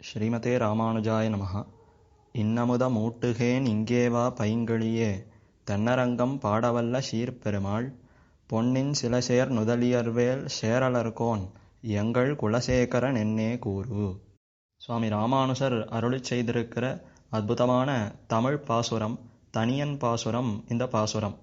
ஸ்ரீமதே ராமானுஜாய நமः இன்னமுத மூட்டுகேன் இங்கேவா பைங்கிழியே. தென்னரங்கம் பாடவல்ல சீர்பெருமாள். பொன்னின் சிலசேர் நுதலியர்வேல் சேரலர்கோன். எங்கள் குலசேகரன் என்னே கூறு. சுவாமி ராமானுஜர் அருளி செய்திருக்கிற அற்புதமான தமிழ் பாசுரம் தனியன் பாசுரம் இந்த பாசுரம்.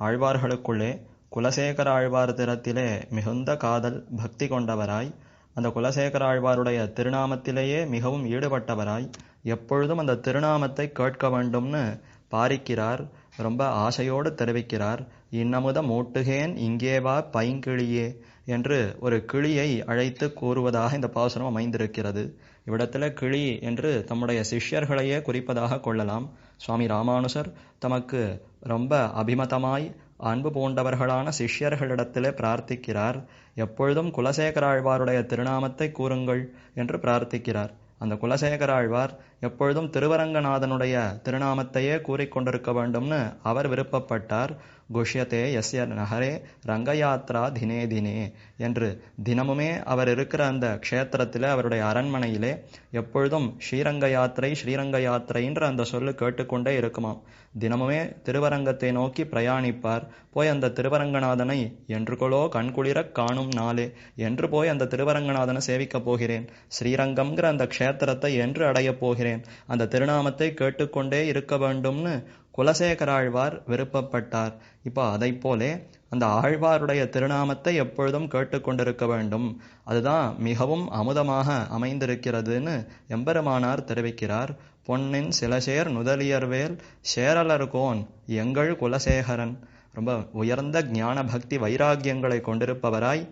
ஆழ்வார்களுக்குள்ளே குலசேகர ஆழ்வார் திறத்திலே மிகுந்த காதல் பக்தி கொண்டவராய் அந்த குலசேகர ஆழ்வாருடைய திருநாமத்திலேயே மிகவும் ஈடுபட்டவராய் எப்பொழுதும் அந்த திருநாமத்தை கேட்க வேண்டும்னு பாரிக்கிறார். ரொம்ப ஆசையோடு தெரிவிக்கிறார். இன்னமுத மூட்டுகேன் இங்கேவா பைங்கிளியே என்று ஒரு கிளியை அழைத்து கூறுவதாக இந்த பாசுரம் அமைந்திருக்கிறது. இவ்விடத்தில் கிளி என்று தம்முடைய சிஷ்யர்களையே குறிப்பதாக கொள்ளலாம். சுவாமி ராமானுசர் தமக்கு ரொம்ப அபிமதமாய் அன்பு பூண்டவர்களான சிஷ்யர்களிடத்திலே பிரார்த்திக்கிறார். எப்பொழுதும் குலசேகராழ்வாருடைய திருநாமத்தை கூறுங்கள் என்று பிரார்த்திக்கிறார். அந்த குலசேகராழ்வார் எப்பொழுதும் திருவரங்கநாதனுடைய திருநாமத்தையே கூறிக்கொண்டிருக்க வேண்டும்னு அவர் விருப்பப்பட்டார். குஷ்யத்தே எஸ்ய நகரே ரங்கயாத்ரா தினே தினே என்று தினமுமே அவர் இருக்கிற அந்த க்ஷேத்திரத்தில் அவருடைய அரண்மனையிலே எப்பொழுதும் ஸ்ரீரங்க யாத்திரை ஸ்ரீரங்க யாத்திரைன்ற அந்த சொல்லு கேட்டுக்கொண்டே இருக்குமாம். தினமுமே திருவரங்கத்தை நோக்கி பிரயாணிப்பார். போய் அந்த திருவரங்கநாதனை என்றுகொளோ கண்குளிரக் காணும் நாளே என்று போய் அந்த திருவரங்கநாதனை சேவிக்கப் போகிறேன். ஸ்ரீரங்கம்ங்கிற அந்த க்ஷேத்திரத்தை என்று அடையப் போகிறேன். அந்த திருநாமத்தை கேட்டுக்கொண்டே இருக்க வேண்டும்னு குலசேகர ஆழ்வார் விருப்பப்பட்டார். இப்போ அதை போலே அந்த ஆழ்வாருடைய திருநாமத்தை எப்பொழுதும் கேட்டுக்கொண்டிருக்க வேண்டும். அதுதான் மிகவும் அமுதமாக அமைந்திருக்கிறதுன்னு எம்பெருமானார் தெரிவிக்கிறார். பொன்னின் சிலசேர் நுதலியர்வேல் சேரலர்கோன் எங்கள் குலசேகரன். ரொம்ப உயர்ந்த ஞான பக்தி வைராகியங்களை கொண்டிருப்பவராய்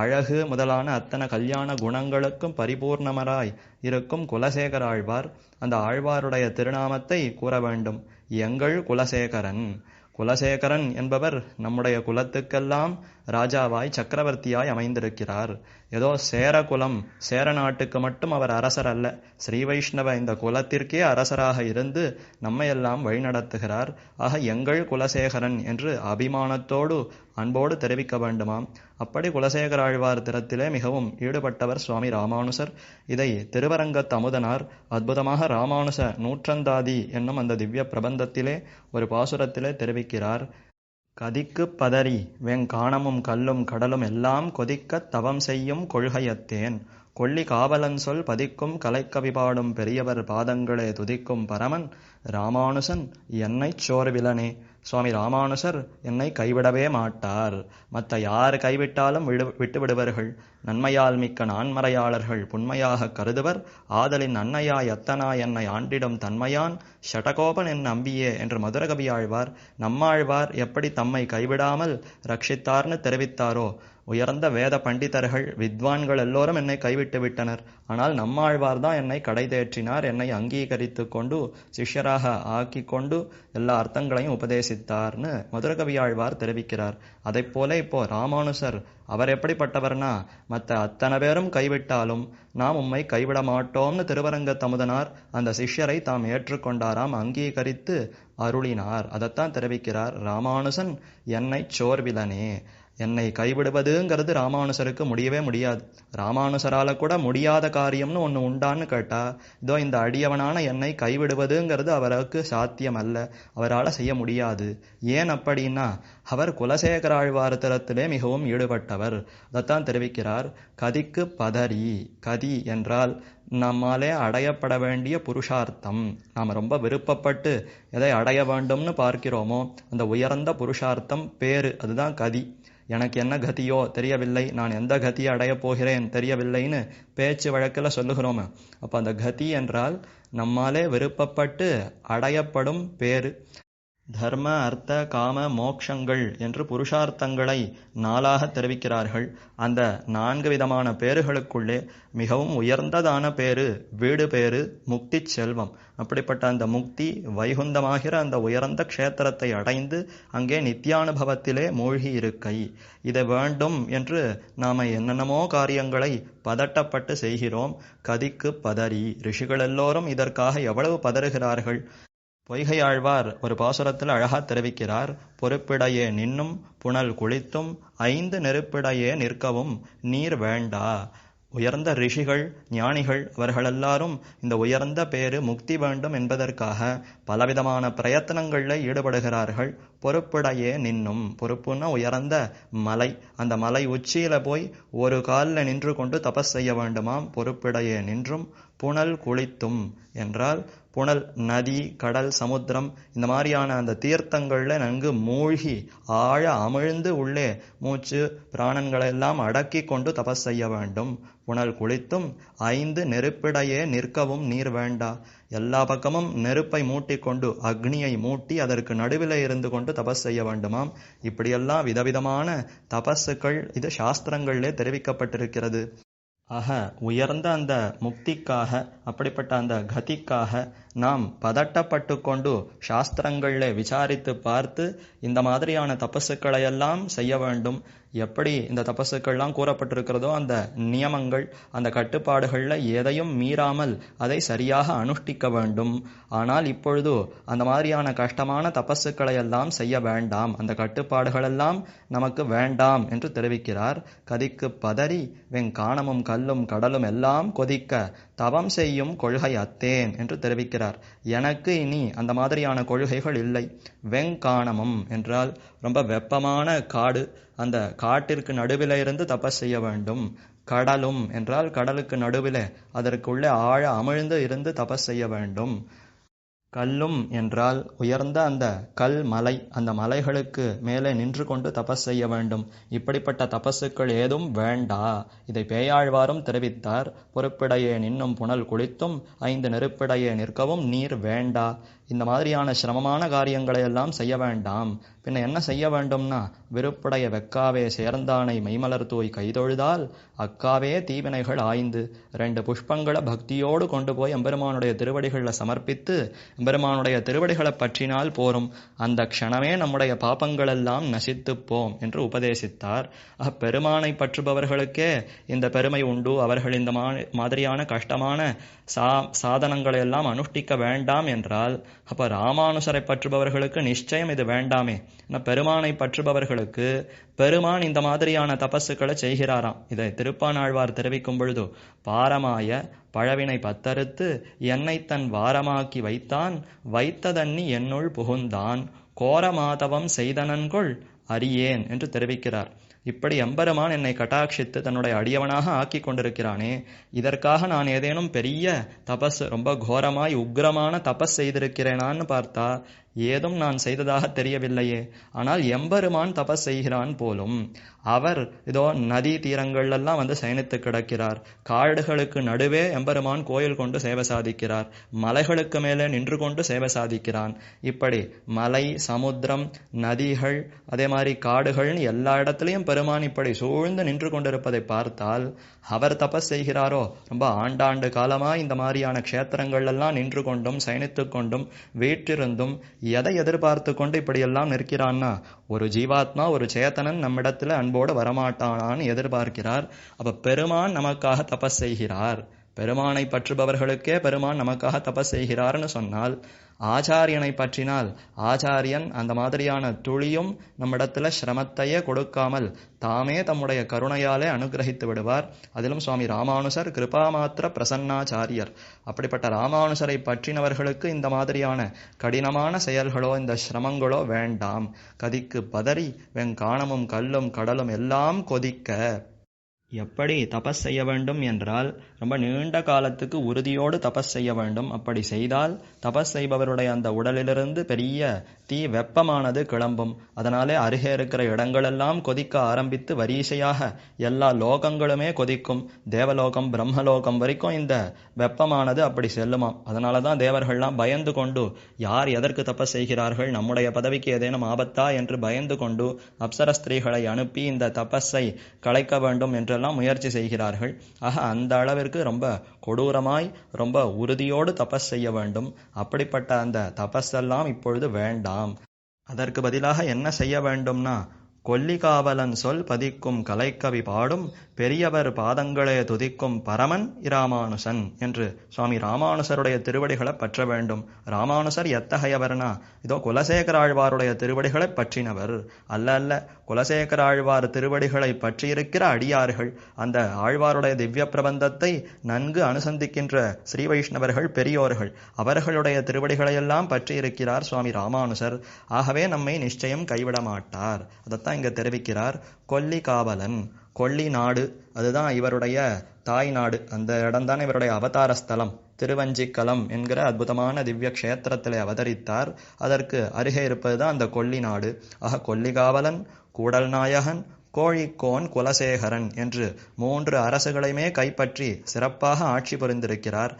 அழகு முதலான அத்தனை கல்யாண குணங்களுக்கும் பரிபூர்ணமராய் இருக்கும் குலசேகர ஆழ்வார் அந்த ஆழ்வாருடைய திருநாமத்தை கூற வேண்டும். எங்கள் குலசேகரன். குலசேகரன் என்பவர் நம்முடைய குலத்துக்கெல்லாம் ராஜாவாய் சக்கரவர்த்தியாய் அமைந்திருக்கிறார். ஏதோ சேர குலம் சேர நாட்டுக்கு மட்டும் அவர் அரசர் அல்ல. ஸ்ரீ வைஷ்ணவ இந்த குலத்திற்கே அரசராக இருந்து நம்மையெல்லாம் வழிநடத்துகிறார். ஆக எங்கள் குலசேகரன் என்று அபிமானத்தோடு அன்போடு தெரிவிக்க வேண்டுமாம். அப்படி குலசேகர ஆழ்வார் திறத்திலே மிகவும் ஈடுபட்டவர் சுவாமி ராமானுசர். இதை திருவரங்க தமுதனார் அற்புதமாக ராமானுச நூற்றந்தாதி என்னும் அந்த திவ்ய பிரபந்தத்திலே ஒரு பாசுரத்திலே தெரிவிக்கிறார். கதிக்கு பதறி வெங்கானமும் கல்லும் கடலும் எல்லாம் கொதிக்கத் தவம் செய்யும் கொள்கையத்தேன். கொள்ளி காவலன் சொல் பதிக்கும் கலைக்கவி பாடும் பெரியவர் பாதங்களே துதிக்கும் பரமன் ராமானுசன் என்னைச் சோர்விலனே. சுவாமி ராமானுசர் என்னை கைவிடவே மாட்டார். மற்ற யார் கைவிட்டாலும் விடு விட்டு விடுவர்கள் நன்மையால் மிக்க நான்மறையாளர்கள் புண்மையாக கருதுவர். ஆதலின் அன்னையா எத்தனா என்னை ஆண்டிடும் தன்மையான். ஷடகோபன் என் நம்பியே என்று மதுரகவி ஆழ்வார். நம்மாழ்வார் எப்படி தம்மை கைவிடாமல் ரட்சித்தார்னு தெரிவித்தாரோ உயர்ந்த வேத பண்டிதர்கள் வித்வான்கள் எல்லோரும் என்னை கைவிட்டு விட்டனர். ஆனால் நம்மாழ்வார் தான் என்னை கடை தேற்றினார். என்னை அங்கீகரித்து கொண்டு சிஷ்யராக ஆக்கி கொண்டு எல்லா அர்த்தங்களையும் உபதேசித்தார்னு மதுரகவி ஆழ்வார் தெரிவிக்கிறார். அதை போல இப்போ ராமானுசர் அவர் எப்படிப்பட்டவர்னா மற்ற அத்தனை பேரும் கைவிட்டாலும் நாம் உம்மை கைவிட மாட்டோம்னு திருவரங்க தமுதனார் அந்த சிஷ்யரை தாம் ஏற்றுக்கொண்டாராம் அங்கீகரித்து அருளினார். அதைத்தான் தெரிவிக்கிறார். ராமானுசன் என்னை சோர்விலனே. என்னை கைவிடுவதுங்கிறது ராமானுசருக்கு முடியவே முடியாது. ராமானுசரால் கூட முடியாத காரியம்னு ஒன்று உண்டான்னு கேட்டால் இதோ இந்த அடியவனான என்னை கைவிடுவதுங்கிறது அவருக்கு சாத்தியம் அல்ல அவரால் செய்ய முடியாது. ஏன் அப்படின்னா அவர் குலசேகர ஆழ்வாரத்திலே மிகவும் ஈடுபட்டவர். அதைத்தான் தெரிவிக்கிறார். கதிக்கு பதறி கதி என்றால் நம்மாலே அடையப்பட வேண்டிய புருஷார்த்தம். நாம் ரொம்ப விருப்பப்பட்டு எதை அடைய வேண்டும்னு பார்க்கிறோமோ அந்த உயர்ந்த புருஷார்த்தம் பேரு. அதுதான் கதி. எனக்கு என்ன கதியோ தெரியவில்லை. நான் எந்த கதியை அடையப் போகிறேன் தெரியவில்லைன்னு பேச்சு வழக்கில் சொல்லுகிறோமே. அப்போ அந்த கதி என்றால் நம்மாலே விருப்பப்பட்டு அடையப்படும் பேரு. தர்ம அர்த்த காம மோக்ஷங்கள் என்று புருஷார்த்தங்களை நாளாக தெரிவிக்கிறார்கள். அந்த நான்கு விதமான பேறுகளுக்குள்ளே மிகவும் உயர்ந்ததான பேரு வீடு பேரு முக்தி செல்வம். அப்படிப்பட்ட அந்த முக்தி வைகுந்தமாகிற அந்த உயர்ந்த க்ஷேத்திரத்தை அடைந்து அங்கே நித்தியானுபவத்திலே மூழ்கி இருக்கை. இதை வேண்டும் என்று நாம என்னென்னமோ காரியங்களை பதட்டப்பட்டு செய்கிறோம். கதிக்கு பதறி ரிஷிகள் எல்லோரும் இதற்காக எவ்வளவு பதறுகிறார்கள்? பொய்கையாழ்வார் ஒரு பாசுரத்தில் அழகா தெரிவிக்கிறார் பொறுப்பிடையே நின்னும் புனல் குளித்தும் ஐந்து நெருப்பிடையே நிற்கவும் நீர் வேண்டா. உயர்ந்த ரிஷிகள் ஞானிகள் அவர்கள் எல்லாரும் இந்த உயர்ந்த பேரு முக்தி வேண்டும் என்பதற்காக பலவிதமான பிரயத்தனங்களில் ஈடுபடுகிறார்கள். பொறுப்புடையே நின்னும். பொறுப்புன்னா உயர்ந்த மலை. அந்த மலை உச்சியில போய் ஒரு காலில் நின்று கொண்டு தபஸ் செய்ய வேண்டுமாம். பொறுப்பிடையே நின்றும் புனல் குளித்தும் என்றால் புனல் நதி கடல் சமுத்திரம் இந்த மாதிரியான அந்த தீர்த்தங்களில் நன்கு மூழ்கி ஆழ அமிழ்ந்து உள்ளே மூச்சு பிராணங்களெல்லாம் அடக்கி கொண்டு தபஸ் செய்ய வேண்டும். புனல் குளித்தும் ஐந்து நெருப்பிடையே நிற்கவும் நீர் வேண்டா. எல்லா பக்கமும் நெருப்பை மூட்டிக்கொண்டு அக்னியை மூட்டி அதற்கு நடுவில் இருந்து கொண்டு தபஸ் செய்ய வேண்டுமாம். இப்படியெல்லாம் விதவிதமான தபஸுக்கள் இது சாஸ்திரங்களிலே தெரிவிக்கப்பட்டிருக்கிறது. ஆக உயர்ந்த அந்த முக்திக்காக அப்படிப்பட்ட அந்த கதிக்காக நாம் பதட்டப்பட்டு கொண்டு சாஸ்திரங்களில் விசாரித்து பார்த்து இந்த மாதிரியான தபசுக்களை எல்லாம் செய்ய வேண்டும். எப்படி இந்த தபசுக்கள்லாம் கூறப்பட்டிருக்கிறதோ அந்த நியமங்கள் அந்த கட்டுப்பாடுகளில் எதையும் மீறாமல் அதை சரியாக அனுஷ்டிக்க வேண்டும். ஆனால் இப்பொழுது அந்த மாதிரியான கஷ்டமான தபசுக்களை எல்லாம் செய்ய வேண்டாம். அந்த கட்டுப்பாடுகளெல்லாம் நமக்கு வேண்டாம் என்று தெரிவிக்கிறார். கதிக்கு பதறி வெங்காணமும் கல்லும் கடலும் எல்லாம் கொதிக்க தவம் செய்யும் கொள்கை அத்தேன் என்று தெரிவிக்கிறார். எனக்கு இனி அந்த மாதிரியான கொள்கைகள் இல்லை. வெங்காணமும் என்றால் ரொம்ப வெப்பமான காடு. அந்த காட்டிற்கு நடுவில் இருந்து தபஸ் செய்ய வேண்டும். கடலும் என்றால் கடலுக்கு நடுவில் அதற்குள்ளே ஆழ அமிழ்ந்து இருந்து தபஸ் செய்ய வேண்டும். கல்லும் என்றால் உயர்ந்த அந்த கல் மலை அந்த மலைகளுக்கு மேலே நின்று கொண்டு தபஸ் செய்ய வேண்டும். இப்படிப்பட்ட தபசுக்கள் ஏதும் வேண்டா. இதை பேயாழ்வாரும் தெரிவித்தார். பொறுப்பிடையே நின்னும் புனல் குளித்தும் ஐந்து நெருப்பிடையே நிற்கவும் நீர் வேண்டா. இந்த மாதிரியான சிரமமான காரியங்களை எல்லாம் செய்ய வேண்டாம். பின்ன என்ன செய்ய வேண்டும்னா வெறுப்படைய வெக்காவே சேர்ந்தானை மெய்மலர் தூய் கைதொழுதால் அக்காவே தீவினைகள் ஆய்ந்து ரெண்டு புஷ்பங்களை பக்தியோடு கொண்டு போய் எம்பெருமானுடைய திருவடிகளில் சமர்ப்பித்து எம்பெருமானுடைய திருவடிகளை பற்றினால் போரும். அந்த க்ஷணமே நம்முடைய பாப்பங்கள் எல்லாம் நசித்துப்போம் என்று உபதேசித்தார். அப்பெருமானை பற்றுபவர்களுக்கே இந்த பெருமை உண்டு. அவர்கள் இந்த மாதிரியான கஷ்டமான சா சாதனங்களை எல்லாம் அனுஷ்டிக்க வேண்டாம் என்றால் அப்ப ராமானுசரை பற்றுபவர்களுக்கு நிச்சயம் இது வேண்டாமே. பெருமானை பற்றுபவர்களுக்கு பெருமான் இந்த மாதிரியான தபசுக்களை செய்கிறாராம். இதை திருப்பானாழ்வார் தெரிவிக்கும் பொழுது பாரமாய பழவினை பத்தறுத்து என்னை தன் வாரமாக்கி வைத்தான் வைத்ததன்னி என்னுள் புகுந்தான் கோரமாதவம் செய்தனன்கொள் அறியேன் என்று தெரிவிக்கிறார். இப்படி எம்பெருமான் என்னை கட்டாட்சித்து தன்னுடைய அடியவனாக ஆக்கி கொண்டிருக்கிறானே இதற்காக நான் ஏதேனும் பெரிய தபஸ் ரொம்ப கோரமாய் உக்ரமான தபஸ் செய்திருக்கிறேனான்னு பார்த்தா ஏதும் நான் செய்ததாக தெரியவில்லையே. ஆனால் எம்பெருமான் தபஸ் செய்கிறான் போலும் அவர் இதோ நதி தீரங்கள்லாம் வந்து சயனித்து கிடக்கிறார். காடுகளுக்கு நடுவே எம்பெருமான் கோயில் கொண்டு சேவை சாதிக்கிறார். மலைகளுக்கு மேலே நின்று கொண்டு சேவை சாதிக்கிறான். இப்படி மலை சமுத்திரம் நதிகள் அதே மாதிரி காடுகள்னு எல்லா இடத்துலையும் பெருமான் இப்படி சூழ்ந்து நின்று கொண்டிருப்பதை பார்த்தால் அவர் தபஸ் செய்கிறாரோ? ரொம்ப ஆண்டாண்டு காலமா இந்த மாதிரியான க்ஷேத்திரங்கள் எல்லாம் நின்று கொண்டும் சயனித்து கொண்டும் வீற்றிருந்தும் எதை எதிர்பார்த்து கொண்டு இப்படியெல்லாம் நிற்கிறான்னா ஒரு ஜீவாத்மா ஒரு சேத்தனன் நம்மிடத்துல அன்போடு வரமாட்டானான்னு எதிர்பார்க்கிறார். அப்ப பெருமான் நமக்காக தபஸ் செய்கிறார். பெருமானை பற்றுபவர்களுக்கே பெருமான் நமக்காக தபஸ் செய்கிறார்னு சொன்னால் ஆச்சாரியனை பற்றினால் ஆச்சாரியன் அந்த மாதிரியான துளியும் நம்மிடத்துல சிரமத்தையே கொடுக்காமல் தாமே தம்முடைய கருணையாலே அனுகிரகித்து விடுவார். அதிலும் சுவாமி ராமானுசர் கிருபாமாத்திர பிரசன்னாச்சாரியர். அப்படிப்பட்ட ராமானுசரை பற்றினவர்களுக்கு இந்த மாதிரியான கடினமான செயல்களோ இந்த சிரமங்களோ வேண்டாம். கதிக்கு பதறி வெங்காணமும் கல்லும் கடலும் எல்லாம் கொதிக்க எப்படி தபஸ் செய்ய வேண்டும் என்றால் ரொம்ப நீண்ட காலத்துக்கு உறுதியோடு தபஸ் செய்ய வேண்டும். அப்படி செய்தால் தபஸ் செய்பவருடைய அந்த உடலிலிருந்து பெரிய தீ வெப்பமானது கிளம்பும். அதனாலே அருகே இருக்கிற இடங்களெல்லாம் கொதிக்க ஆரம்பித்து வரிசையாக எல்லா லோகங்களுமே கொதிக்கும். தேவலோகம் பிரம்மலோகம் வரைக்கும் இந்த வெப்பமானது அப்படி செல்லுமாம். அதனால தான் தேவர்கள்லாம் பயந்து கொண்டு யார் எதற்கு தபஸ் செய்கிறார்கள்? நம்முடைய பதவிக்கு ஏதேனும் ஆபத்தா? என்று பயந்து கொண்டு அப்சர ஸ்திரீகளை அனுப்பி இந்த தபஸை கலைக்க வேண்டும் என்று என்றெல்லாம் முயற்சி செய்கிறார்கள். ஆக அந்த அளவிற்கு ரொம்ப கொடூரமாய் ரொம்ப உறுதியோடு தபஸ் செய்ய வேண்டும். அப்படிப்பட்ட அந்த தபஸ் எல்லாம் இப்பொழுது வேண்டாம். அதற்கு பதிலாக என்ன செய்ய வேண்டும்னா கொல்லிகாவலன் சொல் பதிக்கும் கலைக்கவி பாடும் பெரியவர் பாதங்களே துதிக்கும் பரமன் இராமானுசன் என்று சுவாமி ராமானுசருடைய திருவடிகளை பற்ற வேண்டும். ராமானுசர் எத்தகையவர்னா? இதோ குலசேகராழ்வாருடைய திருவடிகளை பற்றினவர். அல்ல அல்ல. குலசேகராழ்வார் திருவடிகளை பற்றியிருக்கிற அடியார்கள் அந்த ஆழ்வாருடைய திவ்ய பிரபந்தத்தை நன்கு அனுசந்திக்கின்ற ஸ்ரீ வைஷ்ணவர்கள் பெரியோர்கள் அவர்களுடைய திருவடிகளையெல்லாம் பற்றியிருக்கிறார் சுவாமி ராமானுசர். ஆகவே நம்மை நிச்சயம் கைவிட மாட்டார் அதைத்தான் இங்க தெரிவிக்கிறார் கொல்லி காவலன் கொல்லி நாடு அதுதான் இவருடைய தாய் நாடு. அந்த இடம்தான் இவருடைய அவதார ஸ்தலம். திருவஞ்சிக்கலம் என்கிற அற்புதமான திவ்ய கஷேத்திரத்திலே அவதரித்தார். அதற்கு அருகே இருப்பது தான் அந்த கொல்லி நாடு. ஆக கொல்லிகாவலன் கூடல் நாயகன் கோழிக்கோன் குலசேகரன் என்று மூன்று அரசுகளையுமே கைப்பற்றி சிறப்பாக ஆட்சி புரிந்திருக்கிறார்.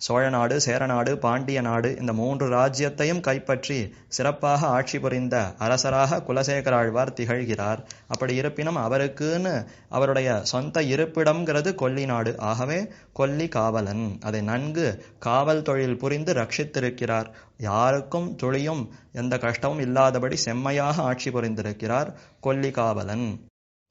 சோழ நாடு சேரநாடு பாண்டிய நாடு இந்த மூன்று ராஜ்யத்தையும் கைப்பற்றி சிறப்பாக ஆட்சி புரிந்த அரசராக குலசேகராழ்வார் திகழ்கிறார். அப்படி இருப்பினும் அவருக்குன்னு அவருடைய சொந்த இருப்பிடம்ங்கிறது கொல்லி நாடு. ஆகவே கொல்லி காவலன். அதை நன்கு காவல் தொழில் புரிந்து ரட்சித்திருக்கிறார். யாருக்கும் துளியும் எந்த கஷ்டமும் இல்லாதபடி செம்மையாக ஆட்சி புரிந்திருக்கிறார் கொல்லி காவலன்.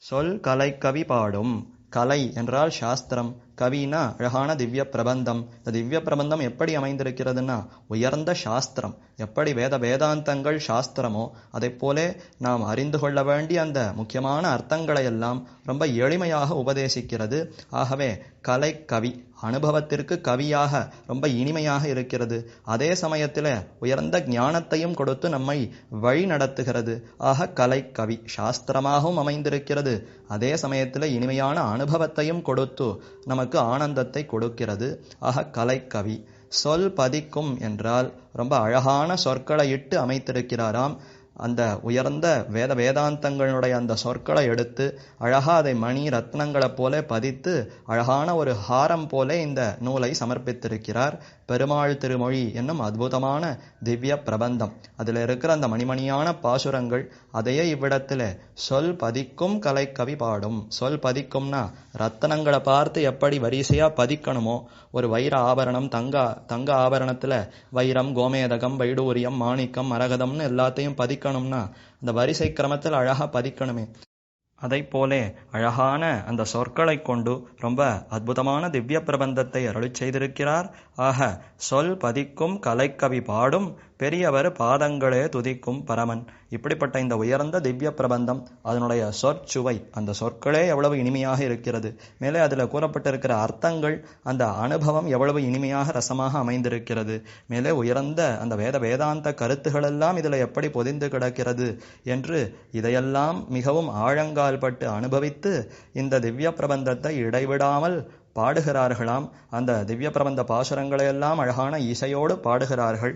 சொல் கலை கவி பாடும். கலை என்றால் சாஸ்திரம். கவினா அழகான திவ்ய பிரபந்தம். இந்த திவ்ய பிரபந்தம் எப்படி அமைந்திருக்கிறதுனா உயர்ந்த சாஸ்திரம். எப்படி வேத வேதாந்தங்கள் சாஸ்திரமோ அதை போலே நாம் அறிந்து கொள்ள வேண்டிய அந்த முக்கியமான அர்த்தங்களை எல்லாம் ரொம்ப எளிமையாக உபதேசிக்கிறது. ஆகவே கலை கவி அனுபவத்திற்கு கவியாக ரொம்ப இனிமையாக இருக்கிறது. அதே சமயத்தில் உயர்ந்த ஞானத்தையும் கொடுத்து நம்மை வழி நடத்துகிறது. ஆக கலை கவி சாஸ்திரமாகவும் அமைந்திருக்கிறது. அதே சமயத்தில் இனிமையான அனுபவத்தையும் கொடுத்து நமக்கு ஆனந்தத்தை கொடுக்கிறது. ஆக கலைக்கவி. சொல் பதிக்கும் என்றால் ரொம்ப அழகான சொற்களை இட்டு அமைத்திருக்கிறாராம். அந்த உயர்ந்த வேத வேதாந்தங்களுடைய அந்த சொற்களை எடுத்து அழகாக அதை மணி ரத்னங்களைப் போல பதித்து அழகான ஒரு ஹாரம் போல இந்த நூலை சமர்ப்பித்திருக்கிறார். பெருமாள் திருமொழி என்னும் அற்புதமான திவ்ய பிரபந்தம். அதில் இருக்கிற அந்த மணிமணியான பாசுரங்கள் அதையே இவ்விடத்தில் சொல் பதிக்கும் கலைக்கவி பாடும். சொல் பதிக்கும்னா ரத்தனங்களை பார்த்து எப்படி வரிசையாக பதிக்கணுமோ ஒரு வைர ஆபரணம் தங்க தங்க ஆபரணத்தில் வைரம் கோமேதகம் வைடூரியம் மாணிக்கம் மரகதம்னு எல்லாத்தையும் பதிக்கணும்னா அந்த வரிசை கிரமத்தில் அழகா பதிக்கணுமே. அதை போலே அழகான அந்த சொற்களை கொண்டு ரொம்ப அற்புதமான திவ்ய பிரபந்தத்தை அருளி செய்திருக்கிறார். ஆக சொல் பதிக்கும் கலைக்கவி பாடும் பெரியவர் பாதங்களே துதிக்கும் பரமன். இப்படிப்பட்ட இந்த உயர்ந்த திவ்ய பிரபந்தம் அதனுடைய சொற்சுவை அந்த சொற்களே எவ்வளவு இனிமையாக இருக்கிறது. மேலே அதில் கூறப்பட்டிருக்கிற அர்த்தங்கள் அந்த அனுபவம் எவ்வளவு இனிமையாக ரசமாக அமைந்திருக்கிறது. மேலே உயர்ந்த அந்த வேத வேதாந்த கருத்துகளெல்லாம் இதில் எப்படி பொதிந்து கிடக்கிறது என்று இதையெல்லாம் மிகவும் ஆழங்கால் பட்டு அனுபவித்து இந்த திவ்ய பிரபந்தத்தை இடைவிடாமல் பாடுகிறார்களாம். அந்த திவ்ய பிரபந்த பாசுரங்களையெல்லாம் அழகான இசையோடு பாடுகிறார்கள்.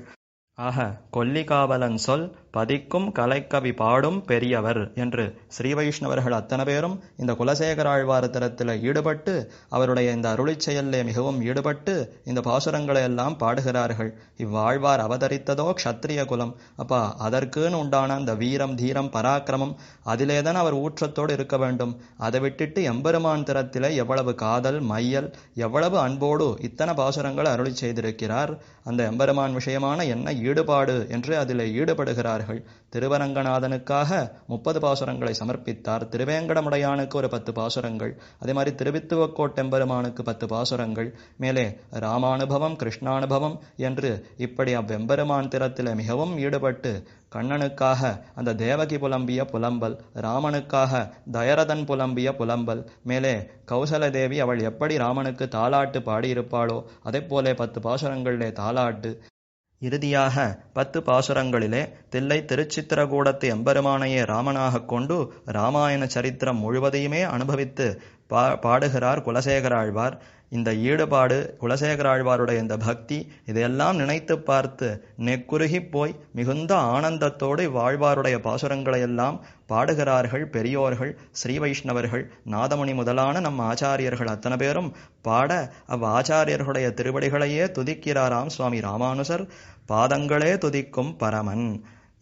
ஆக கொல்லிகாவலன் சொல் பதிக்கும் கலைக்கவி பாடும் பெரியவர் என்று ஸ்ரீ வைஷ்ணவர்கள் அத்தனை பேரும் இந்த குலசேகராழ்வார் தரத்தில் ஈடுபட்டு அவருடைய இந்த அருளிச் செயலிலே மிகவும் ஈடுபட்டு இந்த பாசுரங்களை எல்லாம் பாடுகிறார்கள். இவ்வாழ்வார் அவதரித்ததோ க்ஷத்ரிய குலம். அப்பா அதற்குன்னு உண்டான அந்த வீரம் தீரம் பராக்கிரமம் அதிலேதான் அவர் ஊற்றத்தோடு இருக்க வேண்டும். அதை விட்டுட்டு எம்பெருமான் திறத்திலே எவ்வளவு காதல் மையல் எவ்வளவு அன்போடு இத்தனை பாசுரங்கள் அருளி செய்திருக்கிறார். அந்த எம்பெருமான் விஷயமான என்ன ஈடுபாடு என்று அதில் ஈடுபடுகிறார்கள். திருவரங்கநாதனுக்காக முப்பது பாசுரங்களை சமர்ப்பித்தார். திருவேங்கடமுடையானுக்கு ஒரு பத்து பாசுரங்கள். அதே மாதிரி திருவித்துவக்கோட்டெம்பெருமானுக்கு பத்து பாசுரங்கள். மேலே ராமானுபவம் கிருஷ்ணானுபவம் என்று இப்படி அவ்வெம்பெருமான் திறத்தில் மிகவும் ஈடுபட்டு கண்ணனுக்காக அந்த தேவகி புலம்பிய புலம்பல் ராமனுக்காக தயரதன் புலம்பிய புலம்பல் மேலே கௌசல தேவி அவள் எப்படி ராமனுக்கு தாலாட்டு பாடியிருப்பாளோ அதே போலே பத்து பாசுரங்களிலே தாலாட்டு இறுதியாக பத்து பாசுரங்களிலே தில்லை திருச்சித்திரகூடத்து எம்பெருமானையே ராமனாகக் கொண்டு ராமாயண சரித்திரம் முழுவதையுமே அனுபவித்து பா பாடுகிறார் குலசேகராழ்வார். இந்த ஈடுபாடு குலசேகராழ்வாருடைய இந்த பக்தி இதையெல்லாம் நினைத்து பார்த்து நெக்குருகி போய் மிகுந்த ஆனந்தத்தோடு வாழ்வாருடைய பாசுரங்களை எல்லாம் பாடுகிறார்கள் பெரியோர்கள் ஸ்ரீ வைஷ்ணவர்கள் நாதமணி முதலான நம் ஆச்சாரியர்கள் அத்தனை பேரும் பாட அவ் ஆச்சாரியர்களுடைய திருவடிகளையே துதிக்கிறாராம் சுவாமி ராமானுசர். பாதங்களே துதிக்கும் பரமன்.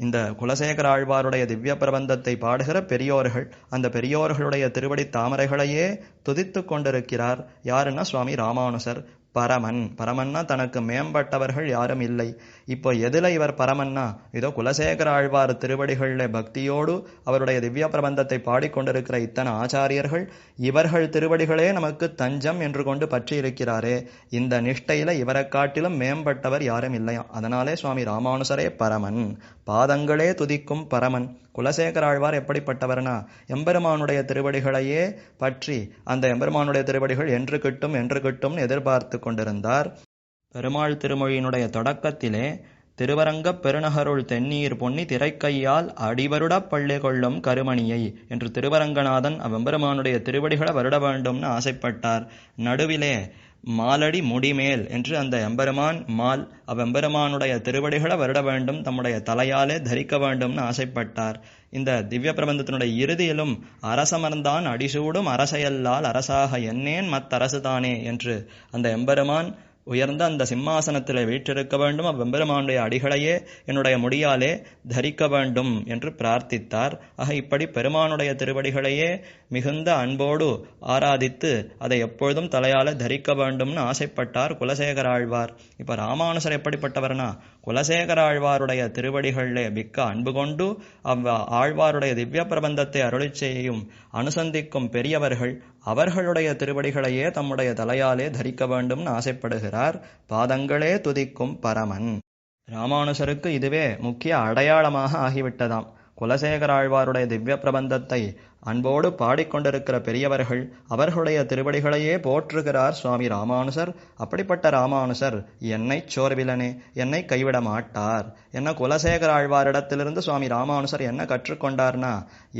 இந்த குலசேகர ஆழ்வாருடைய திவ்ய பிரபந்தத்தை பாடுகிற பெரியோர்கள் அந்த பெரியோர்களுடைய திருவடி தாமரைகளையே துதித்து கொண்டிருக்கிறார். யாருன்னா சுவாமி ராமானுசர். பரமன். பரமன்னா தனக்கு மேம்பட்டவர்கள் யாரும் இல்லை. இப்போ எதுல இவர் பரமன்னா? இதோ குலசேகர ஆழ்வார் திருவடிகளில் பக்தியோடு அவருடைய திவ்ய பிரபந்தத்தை பாடிக்கொண்டிருக்கிற இத்தனை ஆச்சாரியர்கள் இவர்கள் திருவடிகளே நமக்கு தஞ்சம் என்று கொண்டு பற்றி இருக்கிறாரே இந்த நிஷ்டையில இவரை காட்டிலும் மேம்பட்டவர் யாரும் இல்லையா அதனாலே சுவாமி ராமானுசரே பரமன். பாதங்களே துதிக்கும் பரமன். குலசேகர ஆழ்வார் எப்படிப்பட்டவர்னா? எம்பெருமானுடைய திருவடிகளையே பற்றி அந்த எம்பெருமானுடைய திருவடிகள் என்று கிட்டும் என்று கிட்டும் எதிர்பார்த்து கொண்டிருந்தார். பெருமாள் திருமொழியினுடைய தொடக்கத்திலே திருவரங்கப் பெருநகருள் தென்னீர் பொன்னி திரைக்கையால் அடிவருடப் பள்ளி கொள்ளும் கருமணியை என்று திருவரங்கநாதன் அவ்வெம்பெருமானுடைய திருவடிகளை வருட வேண்டும்னு ஆசைப்பட்டார். நடுவிலே மாலடி முடிமேல் என்று அந்த எம்பெருமான் மால் அவ்வெம்பெருமானுடைய திருவடிகளை வருட வேண்டும் தம்முடைய தலையாலே தரிக்க வேண்டும்னு ஆசைப்பட்டார். இந்த திவ்ய பிரபந்தத்தினுடைய இறுதியிலும் அரசமர்ந்தான் அடிசூடும் அரசையல்லால் அரசாக என்னேன் மத்தரசுதானே என்று அந்த எம்பெருமான் உயர்ந்த அந்த சிம்மாசனத்தில் வீற்றிருக்க வேண்டும். அவ்வெம்பெருமானுடைய அடிகளையே என்னுடைய முடியாலே தரிக்க வேண்டும் என்று பிரார்த்தித்தார். ஆக இப்படி பெருமானுடைய திருவடிகளையே மிகுந்த அன்போடு ஆராதித்து அதை எப்பொழுதும் தலையால தரிக்க வேண்டும்னு ஆசைப்பட்டார் குலசேகர ஆழ்வார் இப்போ ராமானுசர் எப்படிப்பட்டவர்னா குலசேகர ஆழ்வாருடைய திருவடிகளிலே மிக்க அன்பு கொண்டு அவ் ஆழ்வாருடைய திவ்ய பிரபந்தத்தை அருளி செய்யும் அனுசந்திக்கும் பெரியவர்கள் அவர்களுடைய திருவடிகளையே தம்முடைய தலையாலே தரிக்க வேண்டும்னு ஆசைப்படுகிறார். பாதங்களே துதிக்கும் பரமன். ராமானுசருக்கு இதுவே முக்கிய அடையாளமாக ஆகிவிட்டதாம். குலசேகர ஆழ்வாருடைய திவ்ய பிரபந்தத்தை அன்போடு பாடிக்கொண்டிருக்கிற பெரியவர்கள் அவர்களுடைய திருவடிகளையே போற்றுகிறார் சுவாமி ராமானுசர். அப்படிப்பட்ட ராமானுசர் என்னை சோர்விலனே என்னை கைவிட மாட்டார். என்ன குலசேகர ஆழ்வாரிடத்திலிருந்து சுவாமி ராமானுசர் என்ன கற்றுக்கொண்டார்னா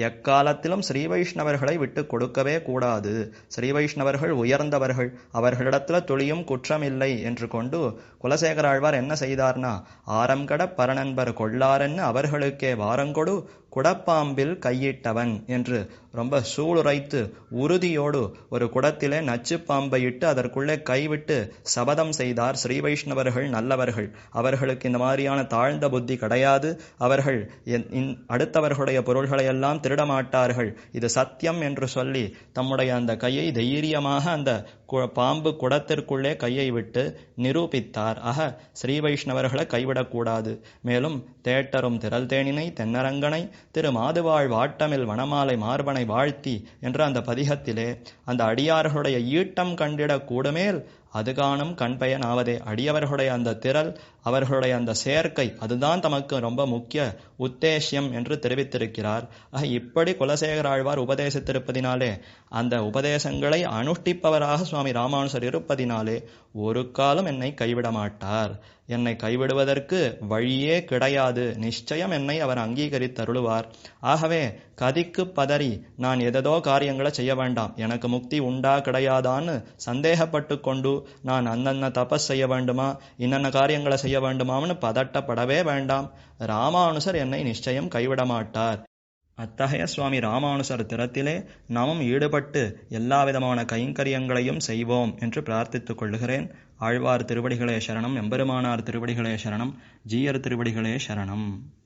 எக்காலத்திலும் ஸ்ரீ வைஷ்ணவர்களை விட்டு கொடுக்கவே கூடாது. ஸ்ரீ வைஷ்ணவர்கள் உயர்ந்தவர்கள் அவர்களிடத்துல துளியும் குற்றமில்லை என்று கொண்டு குலசேகர ஆழ்வார் என்ன செய்தார்னா ஆரம்கட பரநண்பர் கொள்ளாரென்னு அவர்களுக்கே வாரங்கொடு குடப்பாம்பில் கையிட்டவன் என்று ரொம்ப சூளுரைத்து உறுதியோடு ஒரு குடத்திலே நச்சு பாம்பை இட்டு அதற்குள்ளே கைவிட்டு சபதம் செய்தார் ஸ்ரீ வைஷ்ணவர்கள் நல்லவர்கள். அவர்களுக்கு இந்த மாதிரியான தாழ்ந்த புத்தி கிடையாது. அவர்கள் அடுத்தவர்களுடைய பொருள்களை எல்லாம் திருடமாட்டார்கள். இது சத்தியம் என்று சொல்லி தம்முடைய அந்த கையை தைரியமாக அந்த பாம்பு குடத்திற்குள்ளே கையை விட்டு நிரூபித்தார். ஆக ஸ்ரீ வைஷ்ணவர்களை கைவிடக்கூடாது. மேலும் தேட்டரும் திரள் தேனினை தென்னரங்கனை திரு மாதுவாழ் வாட்டமில் வனமாலை மார்பனை வாழ்த்தி என்ற அந்த பதிகத்திலே அந்த அடியார்களுடைய ஈட்டம் கண்டிட கூடுமேல் அது காணும் கண்பயன் ஆவதே அடியவர்களுடைய அந்த திரள் அவர்களுடைய அந்த சேர்க்கை அதுதான் தமக்கு ரொம்ப முக்கிய உத்தேசியம் என்று தெரிவித்திருக்கிறார். ஆக இப்படி குலசேகர ஆழ்வார் உபதேசித்திருப்பதினாலே அந்த உபதேசங்களை அனுஷ்டிப்பவராக சுவாமி ராமானுசர் இருப்பதினாலே ஒரு காலம் என்னை கைவிட மாட்டார். என்னை கைவிடுவதற்கு வழியே கிடையாது. நிச்சயம் என்னை அவர் அங்கீகரித்தருளுவார். ஆகவே கதிக்கு பதறி நான் எதோ காரியங்களை செய்ய வேண்டாம். எனக்கு முக்தி உண்டா கிடையாதான்னு சந்தேகப்பட்டு கொண்டு நான் அந்தந்த தபஸ் செய்ய வேண்டுமா? இன்னென்ன காரியங்களை செய்ய வேண்டுமான்னு பதட்டப்படவே வேண்டாம். ராமானுசர் என்னை நிச்சயம் கைவிட மாட்டார் அத்தகைய சுவாமி ராமானுசர் திறத்திலே நாமும் ஈடுபட்டு எல்லா விதமான கைங்கரியங்களையும் செய்வோம் என்று பிரார்த்தித்துக் கொள்ளுகிறேன். ஆழ்வார் திருவடிகளே சரணம் எம்பெருமானார் திருவடிகளே சரணம் ஜீயர் திருவடிகளே சரணம்.